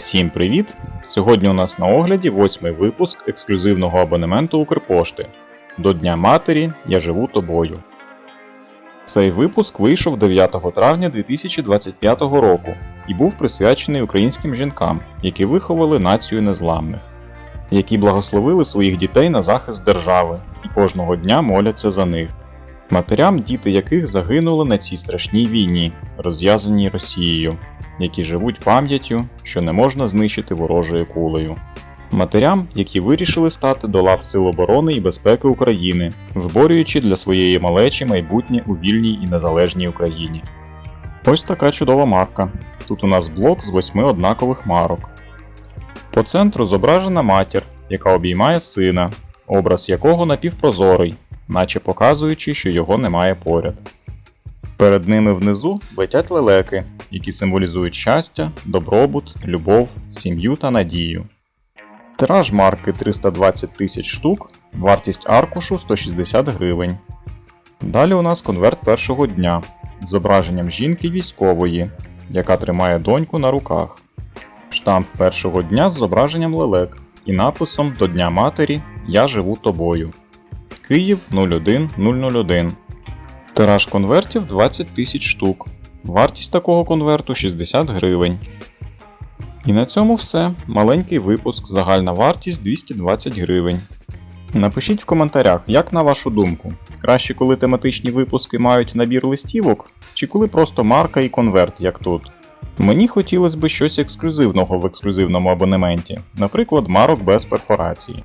Всім привіт! Сьогодні у нас на огляді восьмий випуск ексклюзивного абонементу Укрпошти. До Дня Матері Я живу тобою. Цей випуск вийшов 9 травня 2025 року і був присвячений українським жінкам, які виховали націю незламних, які благословили своїх дітей на захист держави і кожного дня моляться за них. Матерям, діти яких загинули на цій страшній війні, розв'язаній Росією, які живуть пам'яттю, що не можна знищити ворожою кулею. Матерям, які вирішили стати до лав Сил оборони і безпеки України, виборюючи для своєї малечі майбутнє у вільній і незалежній Україні. Ось така чудова марка. Тут у нас блок з восьми однакових марок. По центру зображена матір, яка обіймає сина, образ якого напівпрозорий, наче показуючи, що його немає поряд. Перед ними внизу летять лелеки, які символізують щастя, добробут, любов, сім'ю та надію. Тираж марки 320 тисяч штук, вартість аркушу 160 гривень. Далі у нас конверт першого дня з зображенням жінки військової, яка тримає доньку на руках. Штамп першого дня з зображенням лелек і написом До Дня Матері Я живу тобою. Київ 01001. Тираж конвертів 20 тисяч штук. Вартість такого конверту 60 гривень. І на цьому все. Маленький випуск, загальна вартість 220 гривень. Напишіть в коментарях, як на вашу думку, краще, коли тематичні випуски мають набір листівок, чи коли просто марка і конверт, як тут. Мені хотілося б щось ексклюзивного в ексклюзивному абонементі, наприклад, марок без перфорації.